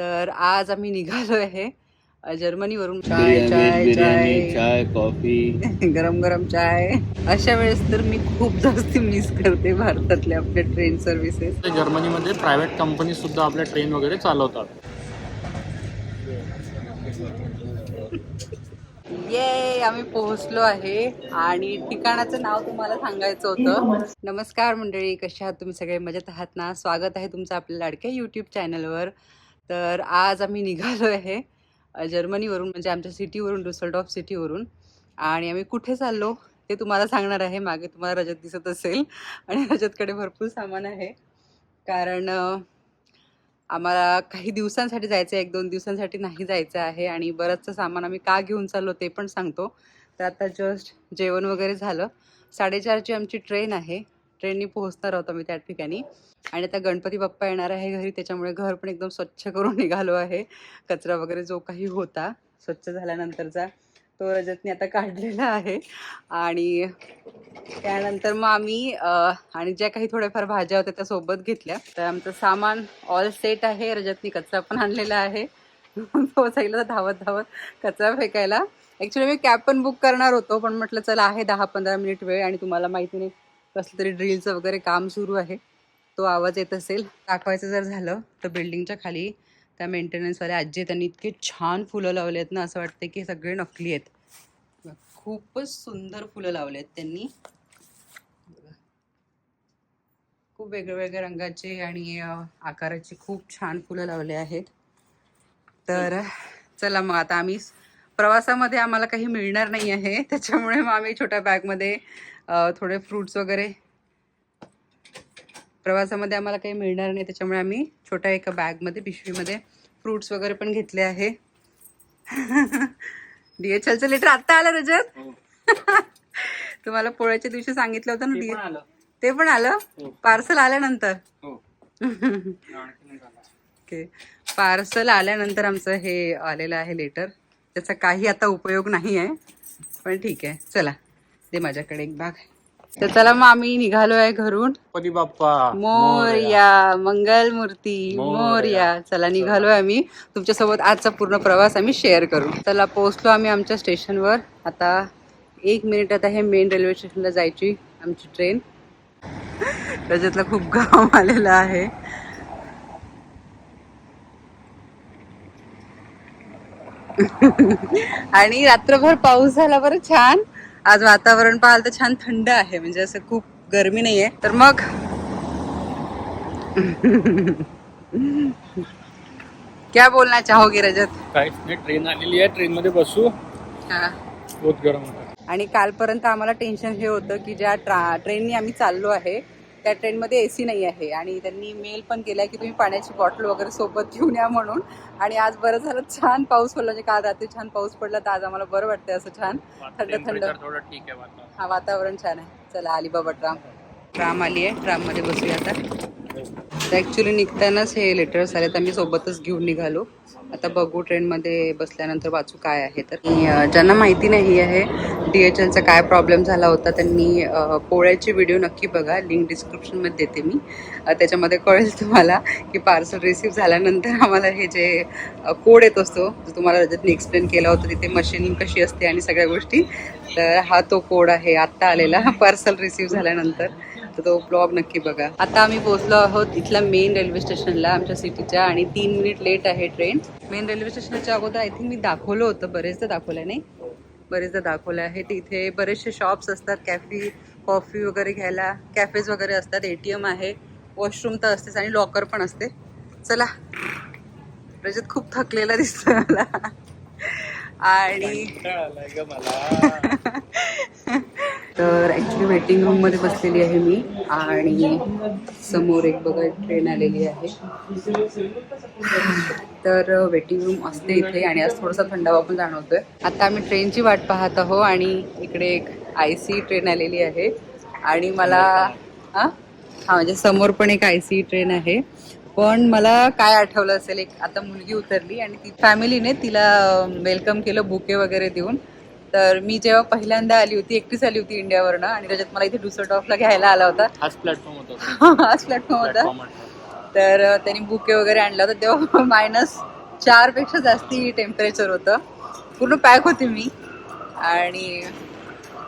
तर आज आम्ही निघालो आहे जर्मनीवरून. चाय चाय चाय. चाय कॉफी. गरम गरम चाय. अशा वेळेस तर मी खूप जास्त मिस करते भारतातल्या आपल्या ट्रेन सर्व्हिसेस जर्मनीमध्ये प्रायव्हेट कंपनी सुद्धा आपल्या ट्रेन वगैरे चालवतात. ये आम्ही पोहोचलो आहे आणि ठिकाणाचं नाव तुम्हाला सांगायचं होतं. नमस्कार मंडळी कशा आहात तुम्ही सगळे? मजेत आहात ना? स्वागत आहे तुमचं आपल्या लाडक्या यूट्यूब चॅनलवर तर आज आम्ही निघालो आहे जर्मनीवरून म्हणजे आमच्या सिटीवरून डुसलडॉफ सिटीवरून. आणि आम्ही कुठे चाललो ते तुम्हाला सांगणार आहे. मागे तुम्हाला रजत दिसत असेल. आणि रजतकडे भरपूर सामान आहे. कारण आम्हाला काही दिवसांसाठी जायचं आहे एक दोन दिवसांसाठी नाही जायचं आहे. आणि बरंचसं सामान आम्ही का घेऊन चाललो ते पण सांगतो. तर आता जस्ट जेवण वगैरे झालं. साडेचारची आमची ट्रेन आहे. ट्रेननी पोहोचणार आहोत आम्ही त्या ठिकाणी. आणि आता गणपती बाप्पा येणार आहे घरी त्याच्यामुळे घर पण एकदम स्वच्छ करून निघालो आहे. कचरा वगैरे जो काही होता स्वच्छ झाल्यानंतरचा तो रजतने आता काढलेला आहे. आणि त्यानंतर मग आम्ही आणि ज्या काही थोड्याफार भाज्या होत्या त्या सोबत घेतल्या. तर आमचं सामान ऑल सेट आहे. रजतनी कचरा पण आणलेला आहे. पोचायला धावत धावत कचरा फेकायला. ॲक्च्युली मी कॅब पण बुक करणार होतो पण म्हटलं चला आहे दहा पंधरा मिनिट वेळ आणि तुम्हाला माहिती नाही कसलं तरी ड्रिलचं वगैरे काम सुरू आहे. तो आवाज येत असेल. दाखवायचं जर झालं तर बिल्डिंगच्या खाली त्या मेंटेनन्सवाल्या आजी त्यांनी इतके छान फुलं लावले आहेत ना असं वाटतं की सगळे नकली आहेत. खूपच सुंदर फुलं लावले आहेत त्यांनी. खूप वेगळ्या रंगाचे आणि आकाराचे खूप छान फुलं लावले आहेत. तर चला मग आता आम्ही प्रवासामध्ये आम्हाला काही मिळणार नाही आहे. त्याच्यामुळे मग आम्ही छोट्या बॅगमध्ये थोडे फ्रूट्स वगैरे प्रवासामध्ये आम्हाला काही मिळणार नाही. त्याच्यामुळे आम्ही छोट्या एका बॅगमध्ये पिशवीमध्ये फ्रूट्स वगैरे पण घेतले आहे. डीएचएलचं लेटर आत्ता आलं रजत? तुम्हाला पोळ्याच्या दिवशी सांगितलं होतं ना ते डी पण आलं. ते पण आलं? हो. पार्सल आल्यानंतर? हो. ओके. पार्सल आल्यानंतर आमचं हे आलेलं आहे लेटर. त्याचा काही आता उपयोग नाही आहे पण ठीक आहे. चला. दे माझ्याकडे एक भाग तर चला मग आम्ही निघालो आहे घरून. गणपती बाप्पा. मोर्या. मंगल मूर्ती मोरया. मोर्या. चला निघालोय आम्ही. तुमच्यासोबत आजचा पूर्ण प्रवास आम्ही शेअर करू. चला पोहोचलो आम्ही आमच्या स्टेशनवर आता एक मिनिट आता हे मेन रेल्वे स्टेशनला जायची आमची ट्रेन त्याच्यातला खूप घाम आलेला आहे. आणि रात्रभर पाऊस झाला बरं छान. आज वातावरण पाहाल तर छान थंड आहे म्हणजे असं खूप गरमी नाहीये. तर मग? क्या बोलना चाहोगे रजत? काहीच नाही ट्रेन आलेली आहे ट्रेन मध्ये बसू. हा. बहुत गरम होतं. आणि कालपर्यंत आम्हाला टेन्शन हे होतं की ज्या ट्रा ट्रेननी आम्ही चाललो आहे त्या ट्रेनमध्ये ए सी नाही आहे आणि त्यांनी मेल पण केलाय की तुम्ही पाण्याची बॉटल वगैरे सोबत घेऊन या म्हणून. आणि आज बरं झालं छान पाऊस पडला. म्हणजे काल रात्री छान पाऊस पडला तर आज आम्हाला बरं वाटतंय असं छान. थंड थंड. हा वातावरण छान आहे. चला आली बाबा ट्राम. ट्राम आली आहे ट्राममध्ये बसूया आता. तर ॲक्च्युली निघतानाच हे लेटर्स आले तर आम्ही सोबतच घेऊन निघालो. आता बघू ट्रेनमध्ये बसल्यानंतर वाचू काय आहे तर. ज्यांना माहिती नाही आहे डी एच एलचा काय प्रॉब्लेम झाला होता त्यांनी पोळ्याची व्हिडिओ नक्की बघा. लिंक डिस्क्रिप्शनमध्ये देते मी. त्याच्यामध्ये कळेल तुम्हाला की पार्सल रिसीव्ह झाल्यानंतर आम्हाला हे जे कोड येत असतो जो तुम्हाला रजतने एक्सप्लेन केला होता तिथे मशीन कशी असते आणि सगळ्या गोष्टी तर हा तो कोड आहे. आत्ता आलेला पार्सल रिसीव्ह झाल्यानंतर. तर तो ब्लॉग नक्की बघा. आता आम्ही पोहोचलो आहोत इथल्या मेन रेल्वे स्टेशनला आमच्या सिटीच्या आणि तीन मिनिट लेट आहे ट्रेन मेन रेल्वे स्टेशनच्या अगोदर आय थिंक मी दाखवलं होतं बरेचदा दाखवलं नाही? बरेचदा दाखवलं आहे. तिथे बरेचसे शॉप्स असतात कॅफी कॉफी वगैरे घ्यायला. कॅफेज वगैरे असतात ए टी एम आहे वॉशरूम तर असतेच आणि लॉकर पण असते. चला. रजत खूप थकलेला दिसतोय मला. आणि तर ॲक्च्युली वेटिंग रूममध्ये बसलेली आहे मी आणि समोर एक बघा ट्रेन आलेली आहे. तर वेटिंग रूम असते इथे आणि आज थोडासा थंडावा पण जाणवतोय. आता आम्ही ट्रेनची वाट पाहत आहो आणि इकडे एक आय सी ट्रेन आलेली आहे. आणि मला हां? हां म्हणजे समोर पण एक आय सी ट्रेन आहे. पण मला काय आठवलं असेल एक आता मुलगी उतरली आणि ती फॅमिलीने तिला वेलकम केलं बुके वगैरे देऊन. तर मी जेव्हा पहिल्यांदा आली होती एकटीच आली होती इंडियावरनं आणि त्याच्यात मला इथे डुसरडॉफला घ्यायला आला होता. हाच प्लॅटफॉर्म होता हाच प्लॅटफॉर्म होता. तर त्यांनी बुके वगैरे आणला होता. तेव्हा मायनस चारपेक्षा जास्ती टेम्परेचर होतं. पूर्ण पॅक होती मी. आणि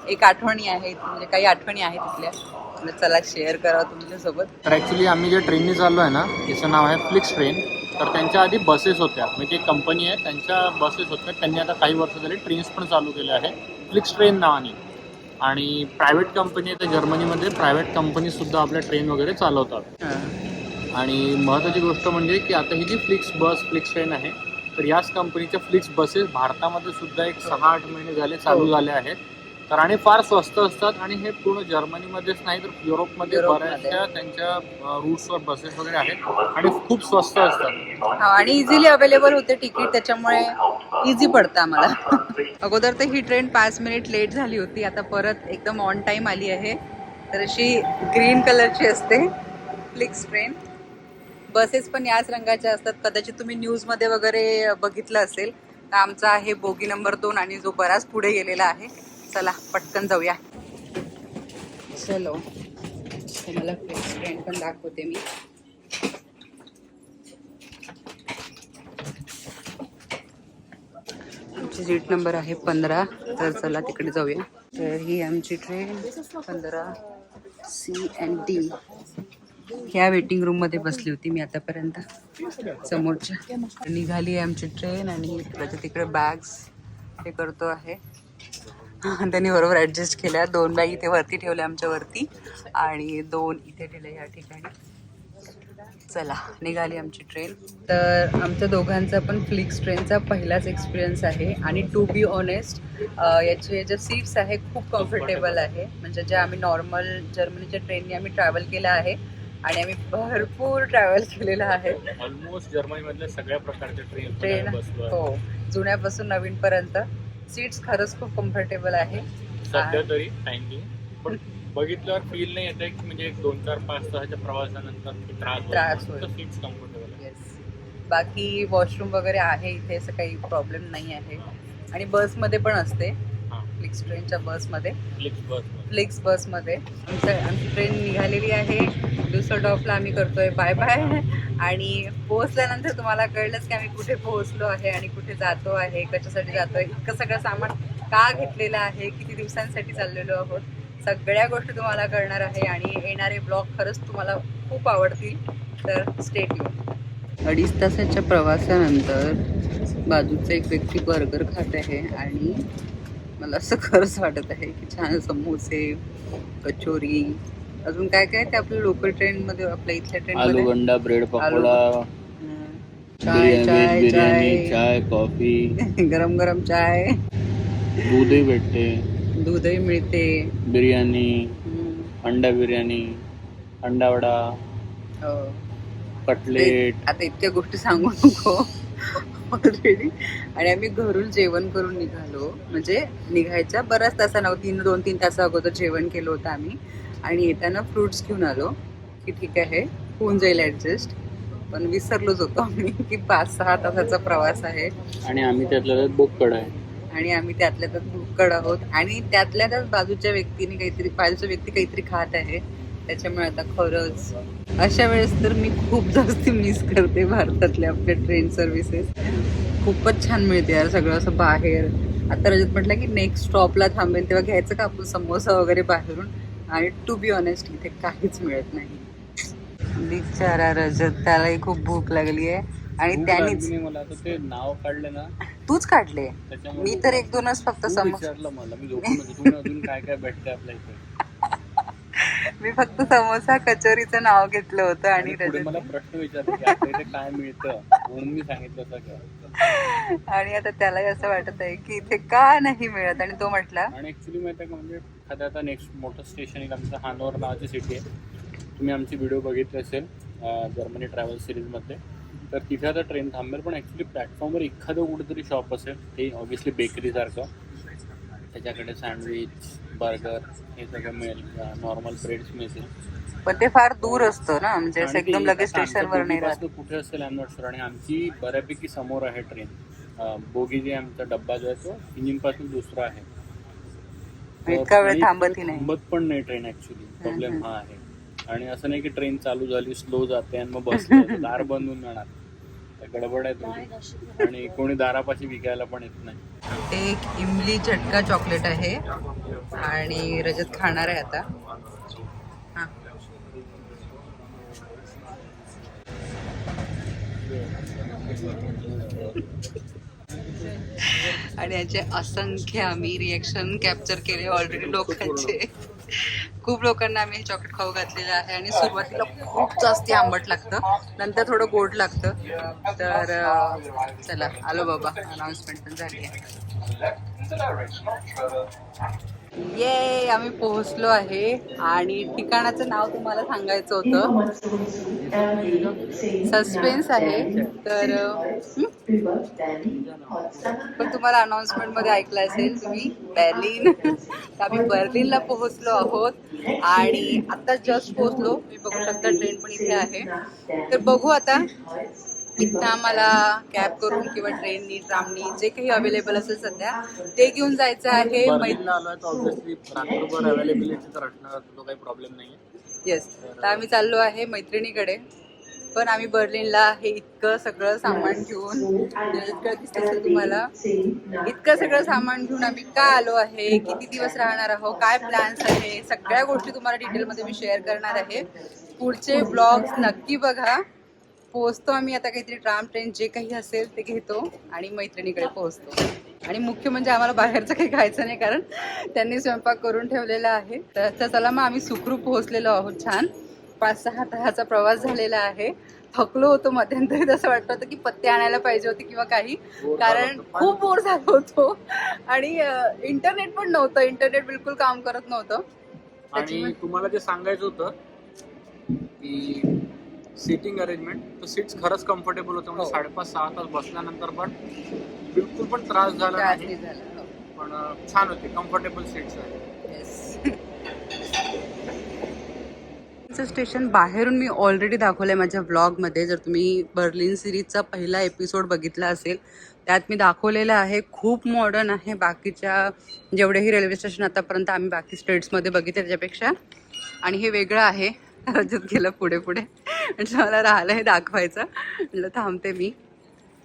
एक आठवणी आहेत म्हणजे काही आठवणी आहेत तिथल्या चला शेअर करा तुमच्यासोबत. तर ॲक्च्युली आम्ही जे ट्रेननी चाललो आहे ना तिचं नाव आहे फ्लिक्स ट्रेन तर त्यांच्या आधी बसेस होत्या. म्हणजे एक कंपनी आहे त्यांच्या बसेस होत्या. त्यांनी आता काही वर्ष झाली ट्रेन्स पण चालू केल्या आहेत. फ्लिक्स ट्रेन नावाने. आणि प्रायव्हेट कंपनी आहे तर जर्मनीमध्ये प्रायव्हेट कंपनीसुद्धा आपल्या ट्रेन वगैरे चालवतात. आणि महत्त्वाची गोष्ट म्हणजे की आता ही जी फ्लिक्स बस फ्लिक्स ट्रेन आहे तर याच कंपनीच्या फ्लिक्स बसेस भारतामध्ये सुद्धा एक सहा आठ महिने झाले चालू झाल्या आहेत. तर आणि फार स्वस्त असतात आणि हे पूर्ण जर्मनीमध्येच नाही तर युरोपमध्ये युरोपमध्ये. बऱ्याचशा त्यांच्या रूट्सवर बसेस वगैरे आहेत आणि खूप स्वस्त असतात. हा आणि इझिली अवेलेबल होते तिकीट त्याच्यामुळे इझी पडतं आम्हाला. अगोदर तर ही ट्रेन पाच मिनिट लेट झाली होती आता परत एकदम ऑन टाइम आली आहे. तर अशी ग्रीन कलरची असते फ्लिक्स ट्रेन बसेस पण याच रंगाच्या असतात. कदाचित तुम्ही न्यूजमध्ये वगैरे बघितलं असेल तर आमचा आहे बोगी नंबर दोन आणि जो बराच पुढे गेलेला आहे. चला पटकन जाऊया. चलो. तुम्हाला फ्लिक्स ट्रेन पण दाखवते मी. आमची सीट नंबर आहे पंधरा तर चला तिकडे जाऊया. तर ही आमची ट्रेन पंधरा सी अँड डी ह्या वेटिंग रूममध्ये बसली होती मी आतापर्यंत समोरच्या. निघाली आहे आमची ट्रेन आणि त्याच्या तिकडे बॅग्स हे करतो आहे. त्यांनी बरोबर ऍडजस्ट केल्या. दोन बॅग इथे वरती ठेवल्या आमच्या वरती आणि दोन इथे ठेवल्या या ठिकाणी. चला निघाली आमची ट्रेन तर आमच्या दोघांचा पण फ्लिक्स ट्रेनचा पहिलाच एक्सपिरियन्स आहे. आणि टू बी ऑनेस्ट याचे जे सीट्स आहे खूप कम्फर्टेबल आहे. म्हणजे जे आम्ही नॉर्मल जर्मनीच्या ट्रेनने आम्ही ट्रॅव्हल केलं आहे आणि आम्ही भरपूर ट्रॅव्हल केलेलं आहे. ऑलमोस्ट जर्मनीमधल्या सगळ्या प्रकारच्या ट्रेन ट्रेन. हो. जुन्यापासून नवीनपर्यंत. सीट्स खरंच खूप कम्फर्टेबल आहे. सध्या तरी टाइम पण बघितल्यावर फील नाही येते की म्हणजे एक दोन चार पाच तासाच्या प्रवासानंतर त्रास त्रास होईल. सीट्स कम्फर्टेबल येस बाकी वॉशरूम वगैरे आहे इथे असं काही प्रॉब्लेम नाही आहे. आणि बसमध्ये पण असते. फ्लिक्स ट्रेनच्या बसमध्ये फ्लिक्स बस फ्लिक्स बसमध्ये आमचं आमची ट्रेन निघालेली आहे. डुसलडॉफला आम्ही करतोय. बाय बाय आणि पोहोचल्यानंतर तुम्हाला कळलंच की आम्ही कुठे पोहोचलो आहे आणि कुठे जातो आहे कशासाठी जातोय इतकं सगळं सामान का घेतलेलं आहे? किती दिवसांसाठी चाललेलो आहोत? सगळ्या गोष्टी तुम्हाला कळणार आहे आणि येणारे ब्लॉग खरंच तुम्हाला खूप आवडतील. तर स्टेट अडीच तासाच्या प्रवासानंतर बाजूचा एक व्यक्ती बर्गर खात आहे आणि मला असं खरंच वाटत आहे की छान समोसे कचोरी अजून काय काय ते आपल्या लोकल ट्रेन मध्ये आपल्या इथल्या ट्रेन आलू बंडा ब्रेड पकोडा. चाय चाय चाय. चाय कॉफी. गरम गरम चाय. दूधही भेटते. दूधही मिळते. बिर्याणी. अंडा बिर्याणी अंडा वडा हो. कटलेट. आता इतक्या गोष्टी सांगू नको. ऑलरेडी आणि आम्ही घरून जेवण करून निघालो. म्हणजे निघायच्या बऱ्याच तासानं तीन दोन तीन तासा अगोदर जेवण केलं होतं आम्ही. आणि येताना फ्रुट्स घेऊन आलो की ठीक आहे होऊन जाईल ऍडजस्ट पण विसरलोच होतो आम्ही की पाच सहा तासाचा प्रवास आहे. आणि आम्ही त्यातल्या त्यात बोकड आहे. आणि आम्ही त्यातल्या त्यात भुक्कड आहोत. आणि त्यातल्या त्यात बाजूच्या व्यक्तीने काहीतरी बाजूच्या व्यक्ती काहीतरी खात आहे. त्याच्यामुळे आता खरंच अशा वेळेस तर मी खूप जास्त मिस करते भारतातल्या आपल्या ट्रेन सर्व्हिसेस खूपच छान मिळते यार सगळं असं बाहेर. आता रजत म्हटलं की नेक्स्ट स्टॉपला थांबेल तेव्हा घ्यायचं का आपण समोसा वगैरे बाहेरून? आणि टू बी ऑनेस्ट इथे काहीच मिळत नाही. बिचारा रजत त्यालाही खूप भूक लागली आहे. आणि त्यानेच मला ते नाव काढले ना. तूच काढले? मी तर एक दोनच फक्त विचारलं मला मी अजून काय काय भेटते आपल्या इथे? मी फक्त समोसा कचोरीचं नाव घेतलं होतं आणि पुढे मला प्रश्न विचारले की आपल्या इथे काय मिळतं? म्हणून मी सांगितलं सगळं आणि आता त्यालाही असं वाटत आहे की इथे का नाही मिळत? आणि तो म्हटला आणि ऍक्च्युली माहिती का म्हणजे एखाद्या आता नेक्स्ट मोठं स्टेशन येईल आमचं हानोवर नावाची सिटी आहे. तुम्ही आमची व्हिडिओ बघितली असेल जर्मनी ट्रॅव्हल सिरीजमध्ये तर तिथे आता ट्रेन थांबेल पण ॲक्च्युली प्लॅटफॉर्मवर एखादं कुठेतरी शॉप असेल ते ऑब्विसली बेकरीसारखं त्याच्याकडे सँडविच बर्गर हे सगळं मिळेल. नॉर्मल ब्रेड्स मिळतील. पण ते फार दूर असतं ना म्हणजे असं एकदम लगेच स्टेशनवर नाही राहत कुठे असेल आय नॉट आणि आमची बऱ्यापैकी समोर आहे ट्रेन बोगी जे आमचा डब्बा जो आहे तो इंजिनपासून दुसरा आहे. इतका वेळ नाही. थांबत पण नाही ट्रेन ऍक्च्युली प्रॉब्लेम. हा आहे. आणि असं नाही की ट्रेन चालू झाली स्लो जाते आणि मग तर दार बंद होऊन जाणार. गडबड आहे थोडी आणि कोणी दारापाशी विकायला पण येत नाही. एक इमली चटका चॉकलेट आहे आणि रजत खाणार आहे आता. आणि याचे असंख्य आम्ही रिएक्शन कॅप्चर केले ऑलरेडी लोकांचे. खूप लोकांना आम्ही हे चॉकलेट खाऊ घातलेलं आहे आणि सुरुवातीला खूप जास्ती आंबट लागतं. नंतर थोडं गोड लागतं. तर चला आलो बाबा. अनाउन्समेंट पण झाली आहे. ये आम्ही पोहोचलो आहे आणि ठिकाणाचं नाव तुम्हाला सांगायचं होतं. सस्पेन्स आहे. तर? पण तुम्हाला अनाउन्समेंटमध्ये ऐकलं असेल तुम्ही बर्लिन तर आम्ही बर्लिनला पोहोचलो आहोत. आणि आता जस्ट पोहोचलो. मी बघू शकता ट्रेन पण इथे आहे. तर बघू आता इथं आम्हाला कॅब करून किंवा ट्रेननी ट्रामनी जे काही अवेलेबल असेल सध्या ते घेऊन जायचं आहे. मै- बर्लिनला आलोय तर ऑब्व्हियसली रात्रभर अवेलेबिलिटी तर असणार तो काही प्रॉब्लेम नाही आहे येस तर आम्ही चाललो आहे मैत्रिणीकडे. पण आम्ही बर्लिनला हे इतकं सगळं सामान घेऊन इतकं दिसत असेल तुम्हाला इतकं सगळं सामान घेऊन आम्ही का आलो आहे? किती दिवस राहणार आहोत? काय प्लॅन्स आहे? सगळ्या गोष्टी तुम्हाला डिटेलमध्ये मी शेअर करणार आहे. पुढचे ब्लॉग्स नक्की बघा. पोहोचतो आम्ही आता काहीतरी ट्राम ट्रेन जे काही असेल ते घेतो आणि मैत्रिणीकडे पोहोचतो. आणि मुख्य म्हणजे आम्हाला बाहेरचं काही खायचं नाही कारण त्यांनी स्वयंपाक करून ठेवलेला आहे. तर तर चला मग आम्ही सुखरूप पोहोचलेलो आहोत छान. पाच सहा तासाचा प्रवास झालेला आहे. थकलो होतो मध्यंतरी तसं वाटत होतं की पत्ते आणायला पाहिजे होते किंवा काही. कारण खूप बोर झालो होतो. आणि इंटरनेट पण नव्हतं. इंटरनेट बिलकुल काम करत नव्हतं. आणि तुम्हाला जे सांगायचं होतं की सिटिंग अरेंजमेंट तर सीट्स खरंच कम्फर्टेबल होतं. म्हणजे हो. साडेपाच सहा तास बसल्यानंतर पण बिलकुल पण त्रास झाला नाही. हो. पण छान होते. कम्फर्टेबल सीट्स आहे स्टेशन बाहेरून मी ऑलरेडी दाखवलं आहे माझ्या व्लॉगमध्ये जर तुम्ही बर्लिन सिरीजचा पहिला एपिसोड बघितला असेल त्यात मी दाखवलेलं आहे. खूप मॉडर्न आहे. बाकीच्या जेवढेही रेल्वे स्टेशन आतापर्यंत आम्ही बाकी स्टेट्समध्ये बघितले त्याच्यापेक्षा. आणि हे वेगळं आहे. रजत गेलं पुढे पुढे. म्हणजे मला राहिलं हे दाखवायचं. म्हटलं थांबते मी.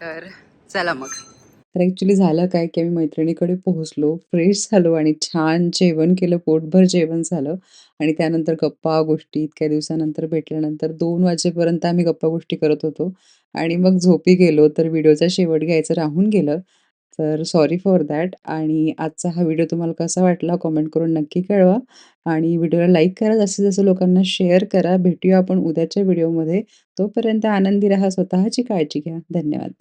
तर चला मग. तर ॲक्च्युली झालं काय की आम्ही मैत्रिणीकडे पोहोचलो फ्रेश झालो आणि छान जेवण केलं पोटभर जेवण झालं. आणि त्यानंतर गप्पा गोष्टी इतक्या दिवसानंतर भेटल्यानंतर दोन वाजेपर्यंत आम्ही गप्पा गोष्टी करत होतो. आणि मग झोपी गेलो तर व्हिडिओचा शेवट घ्यायचं राहून गेलं. तर सॉरी फॉर दॅट आणि आजचा हा व्हिडिओ तुम्हाला कसा वाटला कमेंट करून नक्की कळवा. आणि व्हिडिओला लाईक करा जास्तीत जास्त लोकांना शेअर करा. भेटूया आपण उद्याच्या व्हिडिओमध्ये. तोपर्यंत आनंदी राहा स्वतःची काळजी घ्या. धन्यवाद.